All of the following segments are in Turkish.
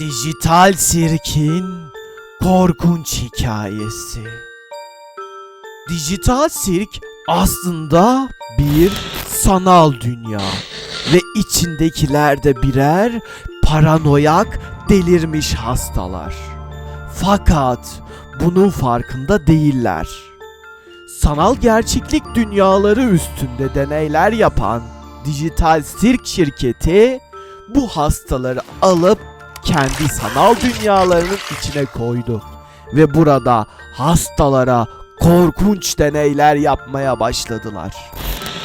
Dijital Sirk'in korkunç hikayesi. Dijital Sirk aslında bir sanal dünya ve içindekiler de birer paranoyak, delirmiş hastalar. Fakat bunun farkında değiller. Sanal gerçeklik dünyaları üstünde deneyler yapan Dijital Sirk şirketi bu hastaları alıp kendi sanal dünyalarının içine koydu. Ve burada hastalara korkunç deneyler yapmaya başladılar.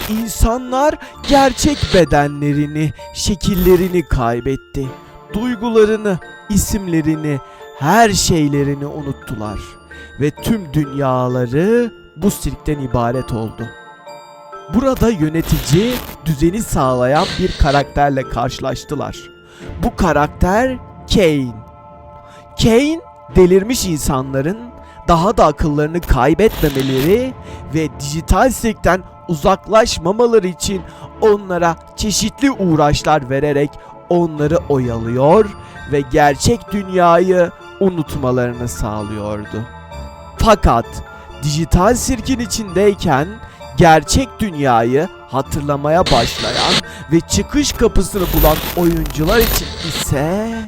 İnsanlar gerçek bedenlerini, şekillerini kaybetti. Duygularını, isimlerini, her şeylerini unuttular. Ve tüm dünyaları bu sirkten ibaret oldu. Burada yönetici düzeni sağlayan bir karakterle karşılaştılar. Bu karakter Kane. Kane delirmiş insanların daha da akıllarını kaybetmemeleri ve dijital sirkten uzaklaşmamaları için onlara çeşitli uğraşlar vererek onları oyalıyor ve gerçek dünyayı unutmalarını sağlıyordu. Fakat dijital sirkin içindeyken gerçek dünyayı hatırlamaya başlayan ve çıkış kapısını bulan oyuncular için ise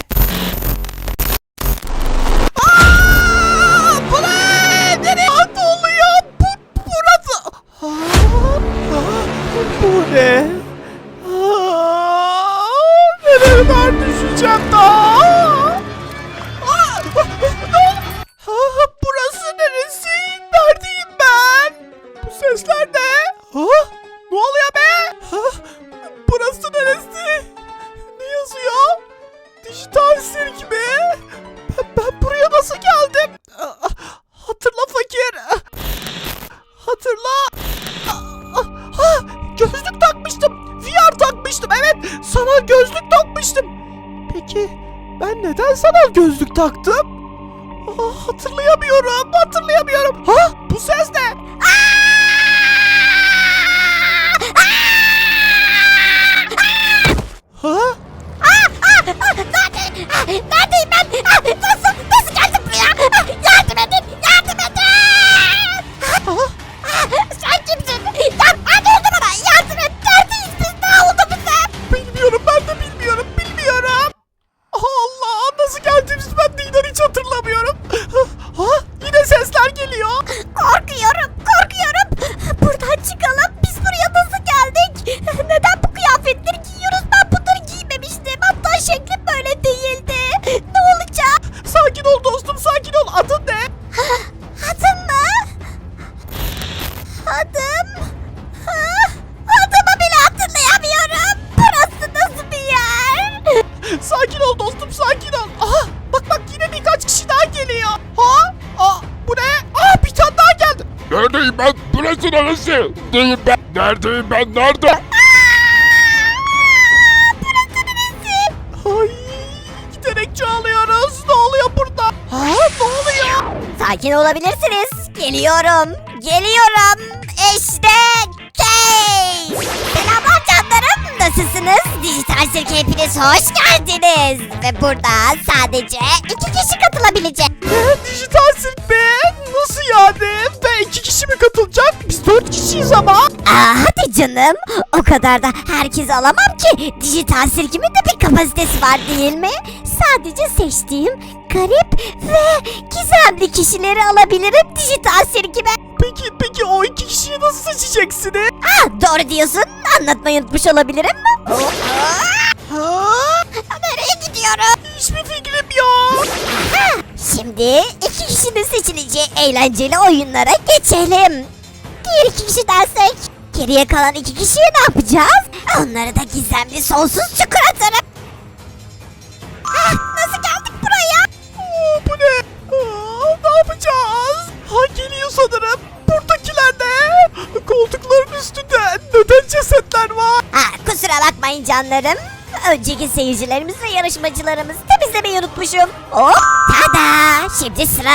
gözlük takmıştım. Peki ben neden sanal gözlük taktım? Aa, hatırlayamıyorum. Hatırlayamıyorum. Ha? Bu ses ne? Neresi? Değilim ben. Neredeyim ben? Nerede? Burası neresi? Ay giderek çoğalıyoruz. Ne oluyor burada? Ha ne oluyor? Sakin olabilirsiniz. Geliyorum. Geliyorum. İşte Kay. Selamlar canlarım. Nasılsınız? Dijital Sirke hepiniz hoş geldiniz. Ve burada sadece iki kişi katılabilecek. Ne? Dijital sirk be? Nasıl yani? Ve iki kişi mi dört kişiyiz ama. Aa, hadi canım. O kadar da herkes alamam ki. Dijital sirkimin de bir kapasitesi var değil mi? Sadece seçtiğim garip ve gizemli kişileri alabilirim dijital sirkime. Peki peki o iki kişiyi nasıl seçeceksiniz? Ah, doğru diyorsun. Anlatmayı unutmuş olabilirim. Ha? Nereye gidiyorum? Hiçbir fikrim yok. Ha, şimdi iki kişinin seçileceği eğlenceli oyunlara geçelim. Diğer iki kişi dersek geriye kalan iki kişiye ne yapacağız? Onları da gizemli sonsuz çukur atarım. Ah, nasıl geldik buraya? Aa, bu ne? Aa, ne yapacağız? Ha geliyor sanırım. Buradakiler ne? Koltukların üstünde neden cesetler var? Ha, kusura bakmayın canlarım. Önceki seyircilerimiz ve yarışmacılarımız temizlemeyi unutmuşum. Hop tada şimdi sıra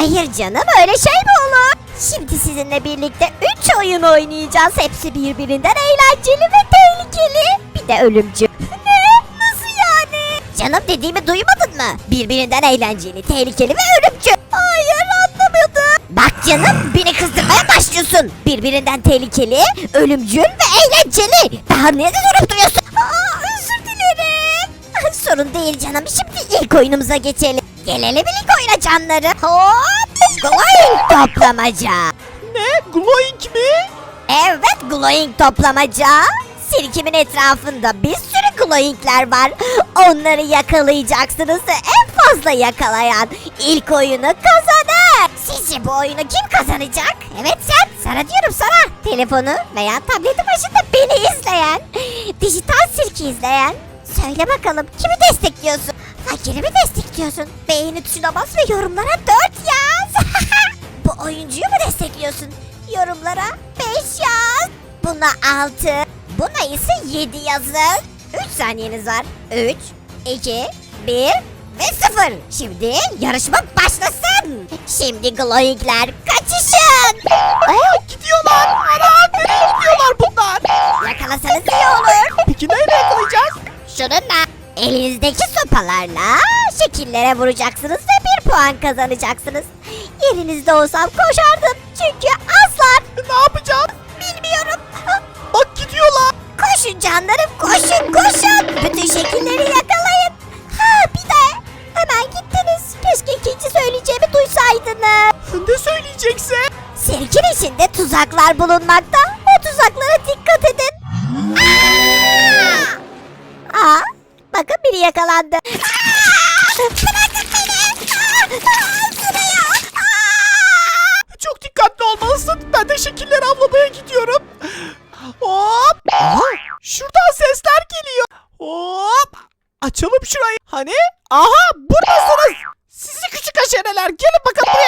Hayır canım öyle şey mi olur? Şimdi sizinle birlikte 3 oyun oynayacağız. Hepsi birbirinden eğlenceli ve tehlikeli. Bir de ölümcül. Canım dediğimi duymadın mı? Birbirinden eğlenceli, tehlikeli ve ölümcül. Hayır anlamadım. Bak canım beni kızdırmaya başlıyorsun. Birbirinden tehlikeli, ölümcül ve eğlenceli. Daha ne durup duruyorsun? Aa, özür dilerim. Sorun değil canım. Şimdi ilk oyunumuza geçelim. Gelelim ilk oyuna canlarım. Hop! Glowing toplamaca. Ne? Glowing mi? Evet glowing toplamaca. Sirkimin etrafında bir sürü glowingler var. Onları yakalayacaksınız ve en fazla yakalayan ilk oyunu kazanır. Sizce bu oyunu kim kazanacak? Evet sen. Sana diyorum sana. Telefonu veya tableti başında beni izleyen, dijital sirki izleyen. Söyle bakalım kimi destekliyorsun? Fakiri mi destekliyorsun? Beğeni tuşuna bas ve yorumlara 4 yaz. Bu oyuncuyu mu destekliyorsun? Yorumlara 5 yaz. Buna 6. Buna ise 7 yazın. 3 saniyeniz var. 3, 2, 1 ve 0. Şimdi yarışma başlasın. Şimdi glowingler kaçışın. Aa gidiyorlar. Ana nereye gidiyorlar bunlar? Yakalasanız iyi olur. Peki yakalayacağız? Şununla elinizdeki sopalarla şekillere vuracaksınız ve bir puan kazanacaksınız. Yerinizde olsam koşardım çünkü azlar. Ne yapacağız? Bilmiyorum. Bak gidiyorlar. Koşun canlarım koşun koşun. Bütün şekilleri yakalayın. Ha bir de hemen gittiniz. Keşke ikinci söyleyeceğimi duysaydınız. Ne söyleyeceksin? Sirkin içinde tuzaklar bulunmakta. O tuzaklara dikkat edin. Aa! Aa, bakın biri yakalandı. Çok dikkatli olmalısın. Ben de şekilleri avlamaya gidiyorum. Hop. Şuradan sesler geliyor. Hop. Açalım şurayı. Hani? Aha buradasınız. Sizi küçük haşereler. Gelin bakalım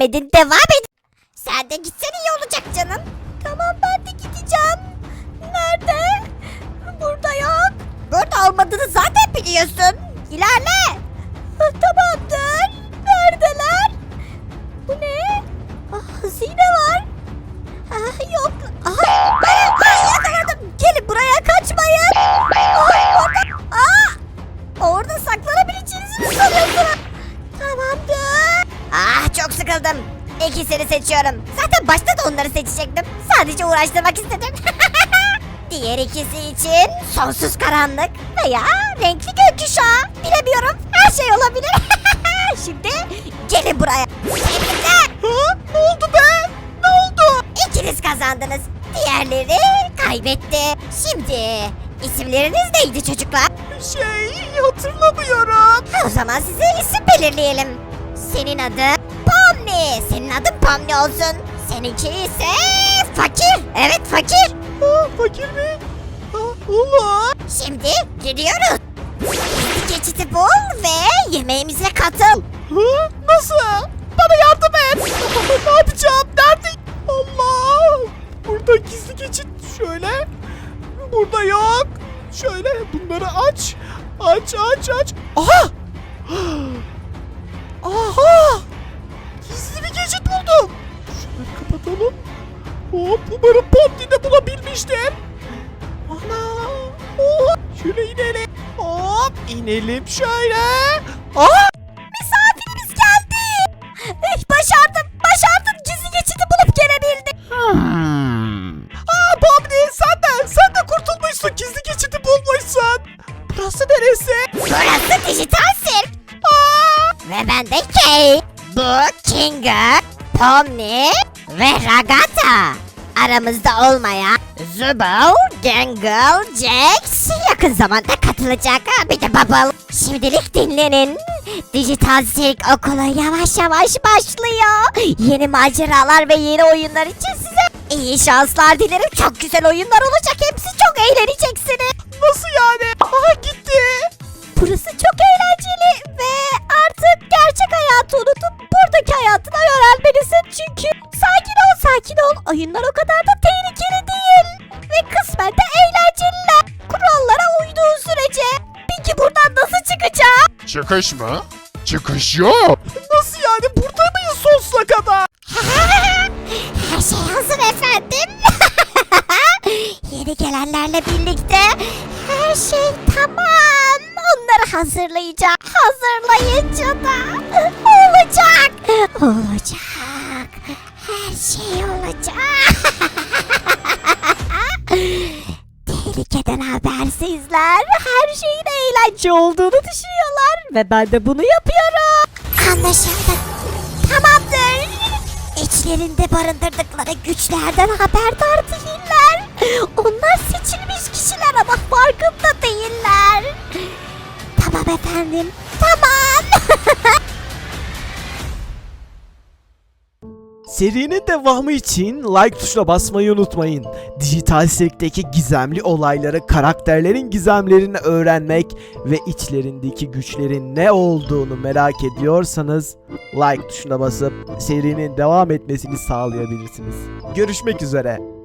Devam edin, devam edin. Sen de gitsen iyi olacak canım. Tamam ben de gideceğim. Nerede? Burada yok. Burada olmadığını zaten biliyorsun. İlerle. Seçiyorum. Zaten başta da onları seçecektim. Sadece uğraştırmak istedim. Diğer ikisi için sonsuz karanlık veya renkli gökkuşağı. Bilemiyorum. Her şey olabilir. Şimdi gelin buraya. Ha, ne oldu be? Ne oldu? İkiniz kazandınız. Diğerleri kaybetti. Şimdi isimleriniz neydi çocuklar? Şey hatırlamıyorum. O zaman size isim belirleyelim. Senin adın Pomni. Senin adın Pomni olsun. Seninki ise Fakir. Evet Fakir. Ha, fakir mi? Ha, olur. Şimdi gidiyoruz. İnelim şöyle. Aha. Misafirimiz geldi. Eh, başardım. Başardım. Gizli geçidi bulup gelebildim. Aa Pomni sen de sen de kurtulmuşsun gizli geçidi bulmuşsun. Burası neresi? Burası dijital sirk. Aa, Ve ben de Kay. Bu Kinger, Pomni ve Ragata. Aramızda olmayan Zubo, Gangle, Jax yakın zamanda katılacak. Ha, Bir de Bubble. Şimdilik dinlenin. Dijital Sirk okula yavaş yavaş başlıyor. Yeni maceralar ve yeni oyunlar için size iyi şanslar dilerim. Çok güzel oyunlar olacak. Hepsi çok eğleneceksiniz. nasıl yani? Aha gitti. Burası çok eğlenceli ve artık gerçek hayatı unutup buradaki hayatına yönelmelisin çünkü sakin ol oyunlar o kadar da tehlikeli değil ve kısmen de eğlenceliler kurallara uyduğun sürece peki buradan nasıl çıkacağım? Çıkış mı? Çıkış yok. Nasıl sonsuza kadar. Her şey hazır efendim. Yeni gelenlerle birlikte her şey tamam. Onları hazırlayacağım. Hazırlayınca da olacak. Olacak. Şey olacak. Tehlikeden habersizler. Her şeyin eğlence olduğunu düşünüyorlar. Ve ben de bunu yapıyorum. Anlaşıldı. Tamamdır. İçlerinde barındırdıkları güçlerden haberdar değiller. Onlar seçilmiş kişiler ama farkında değiller. Tamam efendim. Tamam. Serinin devamı için like tuşuna basmayı unutmayın. Dijital Sirk'teki gizemli olayları, karakterlerin gizemlerini öğrenmek ve içlerindeki güçlerin ne olduğunu merak ediyorsanız like tuşuna basıp serinin devam etmesini sağlayabilirsiniz. Görüşmek üzere.